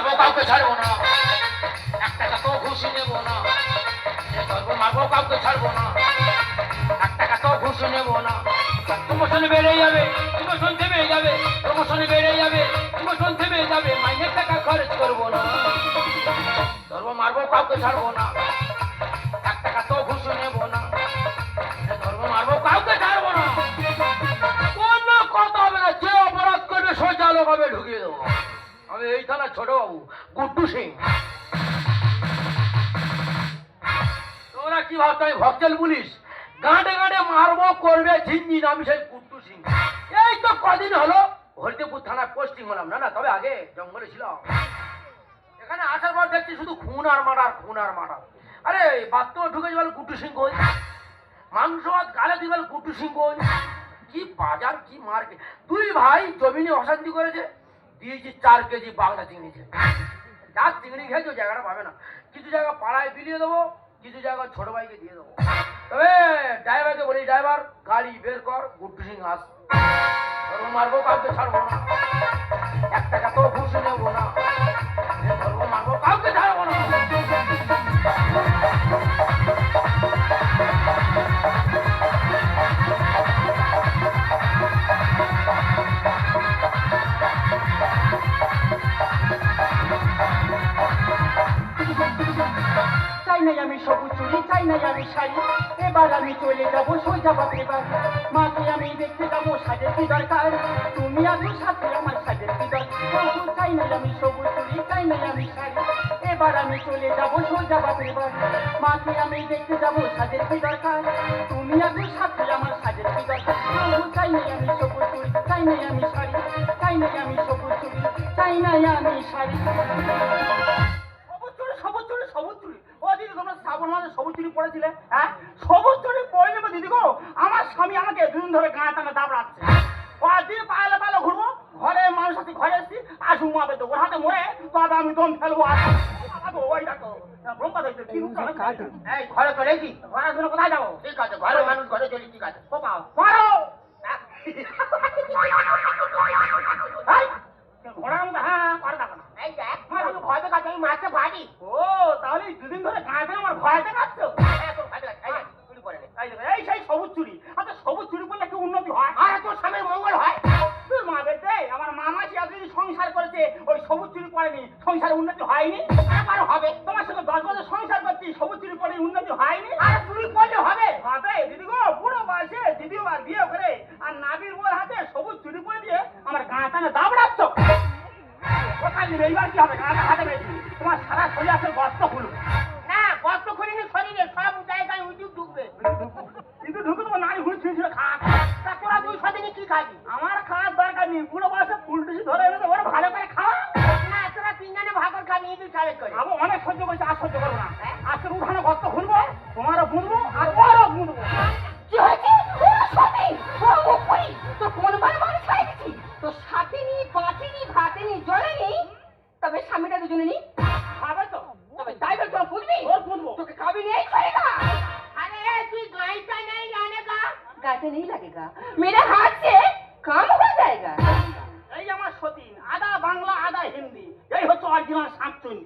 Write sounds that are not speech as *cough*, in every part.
মারবো কাউকে ছাড়বো না। এক টাকা তো ঘুষি নেব না। ধরবো মারবো কাউকে ছাড়বো না। এক টাকা তো ঘুষি নেব না। প্রমোশন বেড়ে যাবে, প্রমোশন থেমে যাবে, প্রমোশন বেড়ে যাবে, প্রমোশন থেমে যাবে, মাইনের টাকা খরচ করব না। ধরবো মারবো কাউকে ছাড়বো না। এক টাকা ঘুষি নেব না। ধরবো মারবো কাউকে ছাড়বো না। কোনো কথা হবে না, যে অপরাধ করবে সোজা লোক হবে, ঢুকিয়ে দেবো। আমি এই থানার ছোট বাবু, গুড্ডু সিং। তোমরা কি ভাবছ, আমি ভক্তেল পুলিশ? গাঁটে গাঁটে মারবো, করবে ঝিনঝিন আমি সেই গুড্ডু সিং। এই তো কদিন হলো, হরিদেবপুর থানার পোস্টিং হলাম, না না, তবে আগে জঙ্গলে ছিলাম। এখানে আসার পর দেখছি শুধু খুন আর মারার, খুন আর মারার। আরে বাথরুমে ঢুকে যাবে গুড্ডু সিং কই? মাংস ভাত গালে দিবে গুড্ডু সিং কই? কি বাজার, কি মার্কেট? দুই ভাই জমিনে অশান্তি করেছে। দিয়েছি চার কেজি বাগদা চিংড়ি খেয়ে। যার চিংড়ি খেয়েছে জায়গাটা পাবে না। কিছু জায়গা পাড়ায় বিলিয়ে দেবো, কিছু জায়গা ছোট ভাইকে দিয়ে দেবো। তবে ড্রাইভারকে বলি, ড্রাইভার, গাড়ি বের কর, গুড্ডু সিং আস। মারবো, কাউকে ছাড়বো না। এক টাকা তো ঘুষ নেব না। মারবো, কাউকে ছাড়বো না। শাড়ি এবার আমি চলে যাব সোজা বাপরে বাড়ি মাকে আমি দেখতে যাব সাজের কি দরকার? তুমি আসো সাথে আমার সাজের কি দরকার? চাই নাই আমি সবুজ চুরি চাই নাই আমি শাড়ি। এবার আমি চলে যাব সোজা বাপরে বাড়ি মাকে আমি দেখতে যাব সাজের কি দরকার? তুমি আসো সাথে আমার সাজের কি দরকার? চাই নাই আমি সবুজ চুরি চাই নাই আমি শাড়ি। চাই নাই আমি সবুজ চুরি চাই নাই আমি শাড়ি। শ্রাবণ মাসে সবুজ চুরি পড়েছিলে হ্যাঁ? সবুজ চুরি পরে নেব দিদি গো। আমার স্বামী আমাকে দুদিন ধরে গাঁ টানা দাবড়াচ্ছে কদিন পায়লা পায়লা ঘুরবো ঘরে মানুষ আছে ঘরে এসছি আসু মাবে তো ওর হাতে মরে তবে আমি দম ফেলব আর ওই দেখো। কি? এই ঘরে তো রেখি। ঘরের জন্য কোথায় যাব? ঠিক আছে ঘরের মানুষ ঘরে চলি ঠিক আছে। কোপাও মারো *laughs* এই, ঘোড়ার মতো হ্যাঁ করে দেখো না এই দেখ আমি ভয় দেখাচ্ছি আমি মারতে পারি ও তাহলে দুদিন ধরে গাঁটে আমার ভয় দেখাচ্ছ। এখন ভয় দেখাচ্ছি। এই সেই সবুজ চুরি। আচ্ছা সবুজ চুরি করলে কি উন্নতি হয়? আর তোর স্বামীর মঙ্গল হয়? তোর মা বেটে আমার মামা সে এতদিন সংসার করেছে ওই সবুজ চুরি করেনি। সংসার উন্নতি হয়নি? আবার হবে। তোমার সঙ্গে দশ বছর সংসার করছি সবুজ চুরি করে উন্নতি হয়নি? আর চুরি করলে হবে। হবে। দিদি গো বুড়ো বয়সে দিদি আর বিয়ে করে আর নাবির ওর হাতে সবুজ চুরি করে দিয়ে আমার গাঁটানে দাবড়াচ্ছ কোথায় এইবার কি হবে? পেয়েছি। তোমার সারা শরীর আছে গর্ত খুলবে না কষ্ট করিনি শরীরে সব জায়গায় উঁচু ঢুকবে। কিন্তু ঢুকে তোমার নারী ঘুরে ছিঁড়ে ছিঁড়ে খা। তা তোরা দুই সাদিনে কি খাবি? আমার খাওয়ার দরকার নেই। বুড়ো বয়সে ফুলটুসি ধরে এনে ওরা ভালো করে খাওয়া। না তোরা তিনজনে ভাগর খাবি ইঁদুর চালের করে। আমি অনেক সহ্য করছি আর সহ্য করব না। আজকে উঠানে গর্ত খুলবো তোমারও বুনবো আর ওরও বুনবো। কি হয়েছে? ও সত্যি ও উপরি। তো কোন বার মানুষ খাই দিছি তো সাথিনি পাঠিনি ভাতিনি জলেনি তবে স্বামীটা দুজনে নি খাবে তো। তবে তাই তো তোর বুঝবি ওর বুঝব তোকে খাবি নেই করে না আরে তুই গাইটা নেই লাগেগা গাইতে নেই লাগেগা মেরে হাত সে কাম হয়ে যায়গা এই আমার সতীন আদা বাংলা আদা হিন্দি। এই হচ্ছে অরিজিনাল সাতচুনি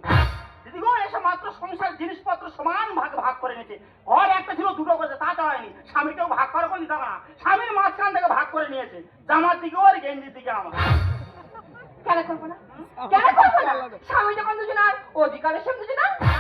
দিদিগো এসে মাত্র সংসার জিনিসপত্র সমান ভাগ ভাগ করে নিয়েছে। ঘর একটা ছিল দুটো করেছে তা চালায়নি। স্বামীটাও ভাগ করে কোন দিতাম না। স্বামীর মাঝখান থেকে ভাগ করে নিয়েছে। জামার দিকে ওর গেঞ্জির দিকে আমার। কেন করব না? কেন করব? স্বামী যখন দুজনার অধিকারের সঙ্গে দুজন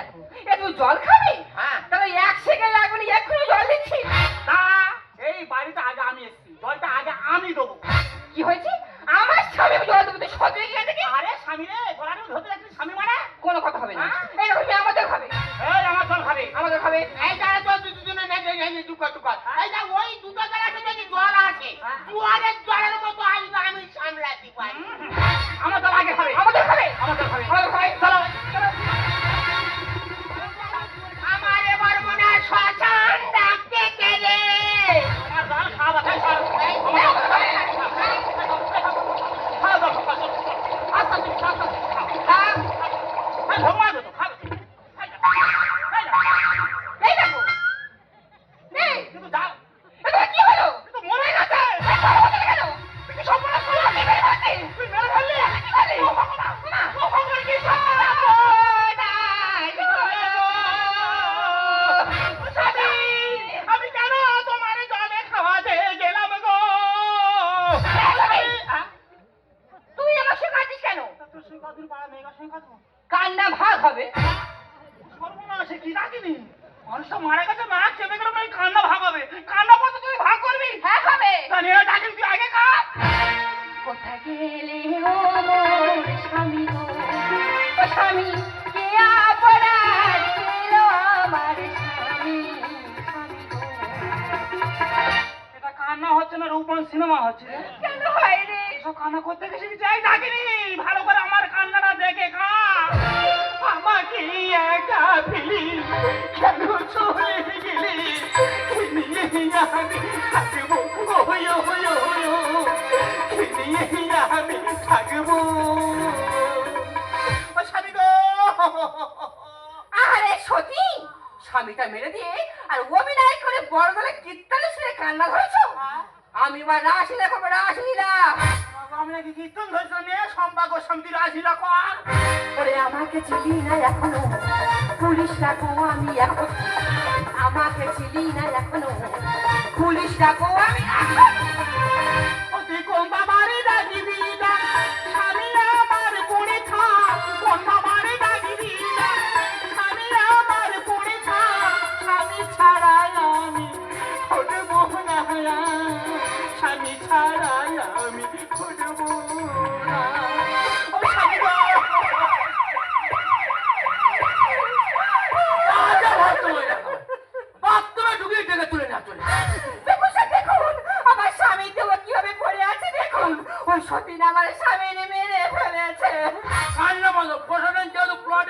দেখো এ তুমি জল খাবে? হ্যাঁ। তাহলে এক সেকেন্ড লাগবে না এক্ষুনি জল দিচ্ছি। না এই বাড়িতে আগে আমি এসেছি জলটা আগে আমি দেবো। কি হয়েছে? আমার স্বামী জল দেবো তুই সত্যি গিয়ে দেখি আরে স্বামী রে মধ্যে ধরতে যাচ্ছিস স্বামী মানে? কোনো কথা হবে না। এই দেখো আমাদের খাবে। এই আমার জল খাবে। আমাদের খাবে। এই যারা জল দুজনে নেই নেই নেই দুকা দুকা এই যা ওই দুটো জায়গাতে দেখি জল আছে। জোয়ারের জলের মতো আসবে আমি সামলাতে পারি। আমার জল আগে খাবে। আমাদের খাবে। জল খাবে। আমাদের খাবে। চলো। সিনেমা হচ্ছে। কেন হয় রে এসব কান্না করতে গেছি যাই ডাকিনি ভালো করে আমার কান্নাটা দেখে খা। আমাকে একা ফেলি কেন চলে গেলি? নিয়ে আমি থাকব ওই ওই ওই নিয়ে আমি থাকব। ও স্বামী গো। আরে সতী! স্বামীটা মেরে দিয়ে আর অভিনয় করে বড় দলে কীর্তনে শুনে কান্না ধরেছো? আমি বা রাসলীলা কবে রাসলীলা আমরা কি কীর্তন ধরছ নিয়ে সম্পা শান্তি আসিলা কর। ওরে আমাকে চিনি না এখনও। পুলিশ ডাকো আমি এখন। আমাকে চিনি না এখনও। পুলিশ ডাকো আমি এখন।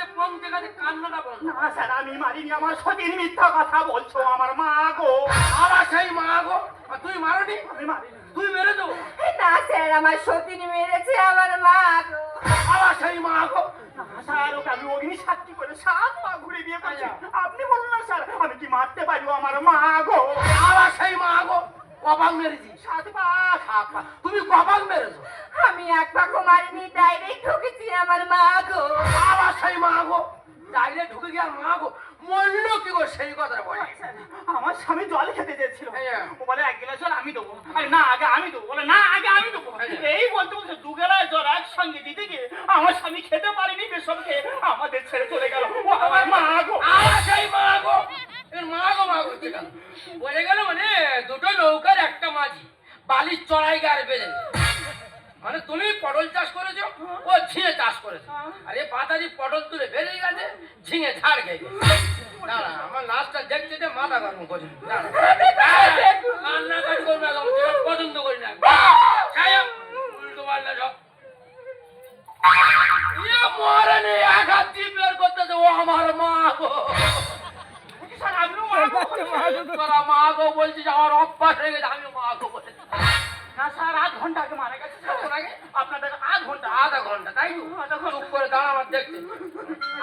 যেহেতু প্লটে পৌঁছে কান্নাটা বন্ধ না স্যার আমি মারিনি আমার সতীর মিথ্যা কথা বলছো আমার মা গো। আবার সেই মা গো? তুই মারনি? আমি মারিনি। তুই মেরেছো? না স্যার আমার সতীন মেরেছে আমার মা গো। আবার সেই মা গো? স্যার ওকে আমি অগ্নি সাক্ষী করে সাত পা ঘুরে বিয়ে করছি। আপনি বলুন না স্যার আমি কি মারতে পারব আমার মা গো? আবার সেই মা গো? কপাল মেরেছি সাত পা সাত পা। তুমি কপাল মেরেছো? আমি এক পাকো মারিনি ডাইরেক্ট ঢুকেছি আমার মা গো। আবার সেই মা ডাইরে ঢুকে গিয়ে আর মা গো মরলো কি গো সেই কথা বলে। আমার স্বামী জল খেতে চেয়েছিল। ও বলে এক গ্লাস জল আমি দেবো। আরে না আগে আমি দেবো। বলে না আগে আমি দেবো। এই বলতে বলতে দু গেলায় জল একসঙ্গে দিতে গিয়ে আমার স্বামী খেতে পারেনি বেসবকে আমাদের ছেড়ে চলে গেল। ও আমার মা গো। আবার সেই মা গো। এর মা গো মা গো বলে গেল মানে দুটো নৌকার একটা মাঝি বালির চড়াই গায়ে বেঁধে। মানে তুমি পটল চাষ করেছ? ও ঝিঙে চাষ করেছ। আরে পাতারি পটল তুলে বেরিয়ে গেছে ঝিঙে ঝাড় খেয়ে গেছে। না না আমার দেখতে দেখতে মাথা গরম করছে। না না। কান্নাকাটি করবে পছন্দ করি না। খাইয়া উল্টো পাল্টা সব ইয়ে আঘাত দিয়ে বের করতেছে। ও আমার মা গো। স্যার তোরা মা গো বলছিস *laughs* আমার অভ্যাস হয়ে গেছে আমি মা গো বলে না স্যার আধ ঘণ্টা আগে মারা গেছে স্যার আগে? আপনাদের আধ ঘণ্টা আধা ঘণ্টা তাই তো? চুপ করে দাঁড়া আমার দেখতে।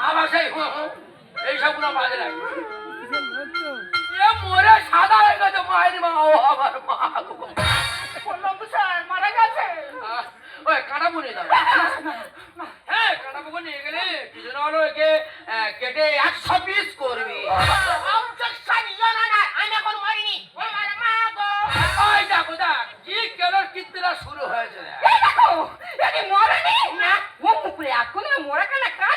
আবার সেই এইসবগুলো বাজে লাগে। মরে সাদা হয়ে গেছে মায়ের মা ও আমার মা বললাম তো স্যার মারা গেছে। ওই কাটা দাও হ্যাঁ কাটা বুকে নিয়ে গেলে কিছু না হলো একে কেটে একশো পিস করবি। দেখ কি কীর্তিরা শুরু হয়েছে। এই দেখো এটি মরেনি না। ও মুখে এখন মরা কেন কাছে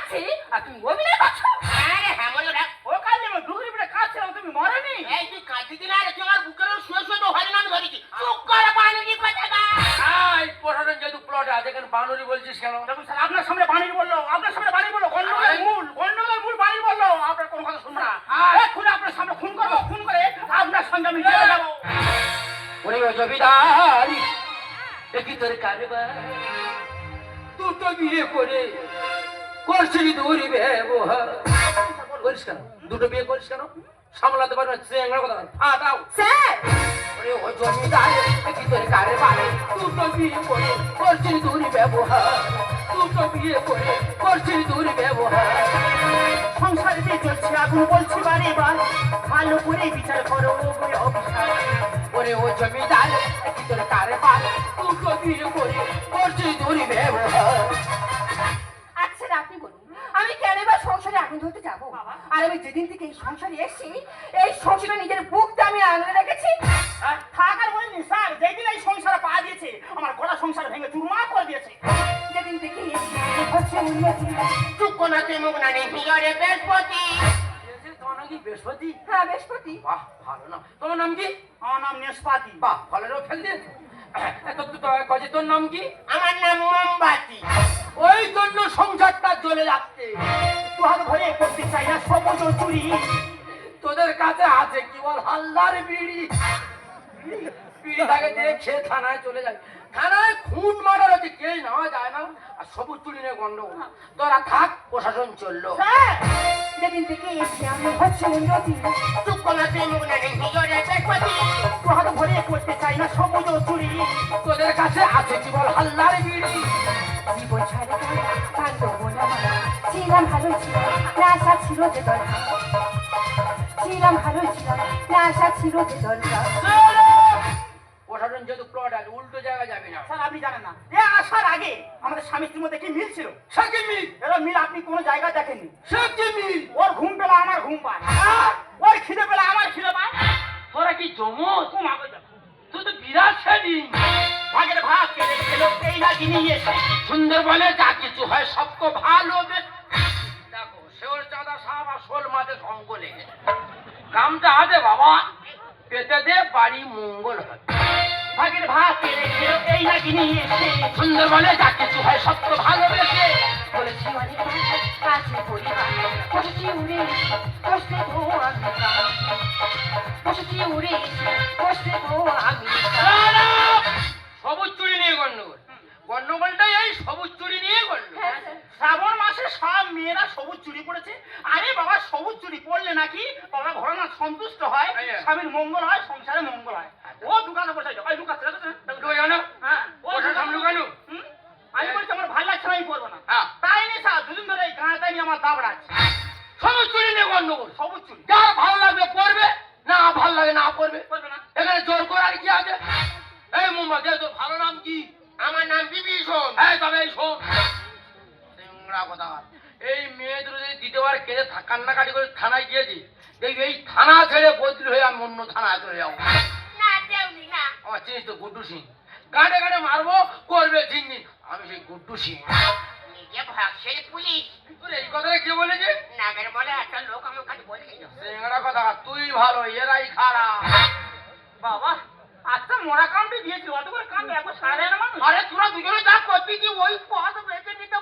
করছিলি দৌড়ি ব্যবহার করিস কেন? দুটো বিয়ে করিস কেন? সামলাতে পারবে চেঙ্গার কথা ফা দাও। স্যার! ওরে ও জমিদার দেখি তোর কারবার দুটো বিয়ে করে করছিলি দৌড়ি ব্যবহার দুটো বিয়ে করে করছিলি দৌড়ি ব্যবহার সংসারে চলছে আগুন বলছি বারে বার। ভালো করে বিচার করো বলে ওরে ও জমিদার দেখি তোর কারবার দুটো বিয়ে করে করছিলি দৌড়ি ব্যবহার সংসারে আগুন ধরতে যাব? আর আমি যেদিন থেকে এই সংসারে এসেছি এই সংসারে নিজের বুকটা আমি আঙুলে রেখেছি। হ্যাঁ, থাক আর বলিনি স্যার যেদিন এই সংসারে পা দিয়েছে আমার গোটা সংসার ভেঙে চুরমার করে দিয়েছে। যেদিন থেকে চুপ কোনা তুই মুখ না নেই বৃহস্পতি। বৃহস্পতি? হ্যাঁ বৃহস্পতি। বাহ ভালো না তোমার নাম কি? আমার নাম নেশপাতি বাহ ভালো নাম ফেল কাজে তোর নাম কি? আমার নাম মোমবাতি। ওই জন্য সংসারটা জ্বলে যাচ্ছে। হাত ভরে করতে চাই না ও চুরি। তোদের কাছে আছে কি বল? হালদার বিড়ি। বিড়ি থাকে দিয়ে খেয়ে থানায় চলে যায়। থানায় খুন মারার হচ্ছে কে নেওয়া যায় না। আর সবুজ চুরি নিয়ে গন্ডগোল। তোরা থাক প্রশাসন চলল। যেদিন থেকে এসেছি আমি হচ্ছে উন্নতি চুপ কোনা তুই মুখ না নেই হিজরে বৃহস্পতি দু ভরে করতে চাই না সবুজ চুরি। তোদের কাছে আছে কি বল? হালদার বিড়ি। জীবন ছাড়ে ছিলাম ভালো ছিলাম না আশা ছিল যে দরকার ছিলাম ভালো ছিলাম না আশা ছিল যে দরকার প্রশাসন যেহেতু প্লট আছে উল্টো জায়গায় যাবে না। স্যার আপনি জানেন না। এ আসার আগে আমাদের স্বামী স্ত্রীর মধ্যে কি মিল ছিল? মিল? এরা মিল আপনি কোনো জায়গায় দেখেননি। সে মিল? ওর ঘুম পেলে আমার ঘুম পায়। আর ওর খিদে পেলে আমার খিদে পায়। তোরা কি আগে তুই তো বিরাট সেদিন। ভাগের ভাগ কেড়ে খেলো এই না যিনি এসে। সুন্দর বলে যা কিছু হয় সবকো ভালো কামটা আছে বাবা। পেতে দে বাড়ি মঙ্গল ভাগের ভাগ এই না যিনি এসে। যা কিছু হয় সবকো ভালোবেসে। বলেছি অনেক কাছে পরিবার বসেছি উড়ে বসতে তো আমি বসেছি উড়ে বসতে তো আমি সবুজ চুরি নিয়ে গন্ডগোল। গন্ডগোলটাই এই সবুজ চুরি নিয়ে গন্ডগোল। হ্যাঁ, শ্রাবণ মাসে সব মেয়েরা সবুজ চুরি সবুজ পড়লে নাকি বাবা ভোলানাথ সন্তুষ্ট হয় আচ্ছা। স্বামীর মঙ্গল হয় সংসারে মঙ্গল হয় ও দোকানে বসে কথা এই মেয়েদের যদি দ্বিতীয়বার কেঁদে কান্নাকাটি করে থানায় গিয়েছি দেখবি এই থানা ছেড়ে বদলি হয়ে আমি অন্য থানায় চলে যাব। আমার চিনিস তো গুড্ডু সিং। গাঁটে গাঁটে মারবো করবে ঝিনঝিন আমি সেই গুড্ডু সিং। তুই ভালো এরাই খারাপ। বাবা আচ্ছা মোরা কামটি দিয়েছি অত করে কাম একবার সাড়ে মানুষ। আরে তোরা দুজনে যা করবি কি ওই পথ বেছে নিতে